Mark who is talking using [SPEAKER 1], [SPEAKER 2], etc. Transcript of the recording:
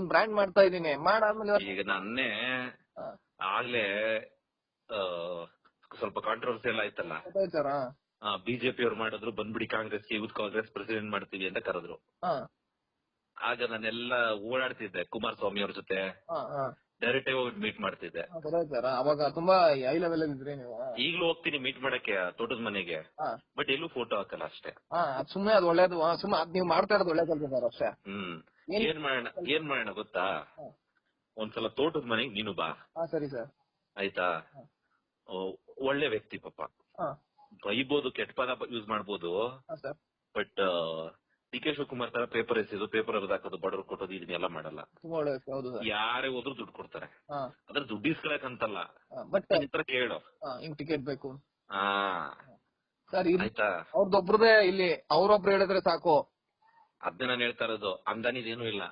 [SPEAKER 1] ಅಷ್ಟೊಂದ್ ಬ್ರ್ಯಾಂಡ್ ಮಾಡ್ತಾ ಇದೀನಿ ಮಾಡಾದ್ಮೇಲೆ
[SPEAKER 2] ಈಗ ನನ್ನೇ. ಆಗ್ಲೇ ಆ, ಸ್ವಲ್ಪ ಕಾಂಟ್ರವರ್ಸಿ ಆಯ್ತಲ್ಲ?
[SPEAKER 1] ಇತ್ತಲ್ಲ ಸರ್
[SPEAKER 2] ಬಿಜೆಪಿ ಅವ್ರು ಮಾಡಿದ್ರು ಬಂದ್ಬಿಡಿ ಕಾಂಗ್ರೆಸ್ ಯೂತ್ ಕಾಂಗ್ರೆಸ್ ಪ್ರೆಸಿಡೆಂಟ್ ಮಾಡ್ತೀವಿ ಅಂತ ಕರೆದ್ರು. ಆಗ ನಾನೆಲ್ಲ ಓಡಾಡ್ತಿದ್ದೆ ಕುಮಾರಸ್ವಾಮಿ ಅವ್ರ ಜೊತೆ. ಡೈರೆಕ್ಟ್ ಆಗಿ ಹೋಗಿ ಮೀಟ್ ಮಾಡ್ತಿದ್ದೆ
[SPEAKER 1] ಸರ್. ಅವಾಗ ತುಂಬಾ ಹೈ ಲೆವೆಲ್ ಅಲ್ಲಿ ಇದ್ರಿ ನೀವು.
[SPEAKER 2] ಈಗಲೂ ಹೋಗ್ತೀನಿ ಮೀಟ್ ಮಾಡಕ್ಕೆ ತೋಟದ ಮನೆಗೆ. ಬಟ್ ಎಲ್ಲೂ ಫೋಟೋ ಹಾಕಲ್ಲ ಅಷ್ಟೇ.
[SPEAKER 1] ಹಾ ಅದ್ ಸುಮ್ನೆ ಅದು ಒಳ್ಳೇದು ಹಾ, ಸುಮ್ನೆ ಅದ್ ನೀವು ಮಾಡ್ತಾ ಇರೋದು ಒಳ್ಳೆ ಕೆಲಸ ಸರ್ ಅಷ್ಟೇ.
[SPEAKER 2] ಹ್ಮ್.
[SPEAKER 1] ಏನ್-
[SPEAKER 2] ಏನ್ ಮಾಡೋಣ ಏನ್ ಮಾಡೋಣ ಗೊತ್ತಾ?
[SPEAKER 1] ಹಾ.
[SPEAKER 2] ಒಂದ್ಸಲ ತೋಟದ ಮನೆಗೆ ನೀನು ಬಾ.
[SPEAKER 1] ಹಾ ಸರಿ ಸರ್.
[SPEAKER 2] ಆಯ್ತಾ? ಓ, ಒಳ್ಳೆ ವ್ಯಕ್ತಿ ಪಾಪ.
[SPEAKER 1] ಹಾ.
[SPEAKER 2] ಬೈಬೋದು ಕೆಟ್ಟ ಪದ ಯೂಸ್ ಮಾಡ್ಬೋದು.
[SPEAKER 1] ಹಾ ಸರ್.
[SPEAKER 2] ಬಟ್ ಕೆ ಕುಮಾರ್ ತರ ಪೇಪರ್ ಎಸೆದು ಪೇಪರ್ ಹಾಕೋದು ಬಡವ್ರು ಕೊಟ್ಟೋದು ಇದನ್ನೆಲ್ಲ ಮಾಡಲ್ಲ. ಯಾರೇ ಹೋದ್ರು ದುಡ್ಡು ಕೊಡ್ತಾರೆ. ಅದ್ರ ದುಡ್ಡು ಇಸ್ಕೊಳಕ್ ಅಂತಲ್ಲ. ಕೇಳು.
[SPEAKER 1] ಹಿಂಗ್ ಟಿಕೆಟ್ ಬೇಕು. ಸರ್ ಅವ್ರದ್ದೊಬ್ರದೇ ಇಲ್ಲಿ ಅವ್ರೊಬ್ರು ಹೇಳಿದ್ರೆ ಸಾಕು.
[SPEAKER 2] ಅದನ್ನ ನಾನು ಹೇಳ್ತಾ ಇರೋದು ಅಂದಾನಿದೇನು ಇಲ್ಲ.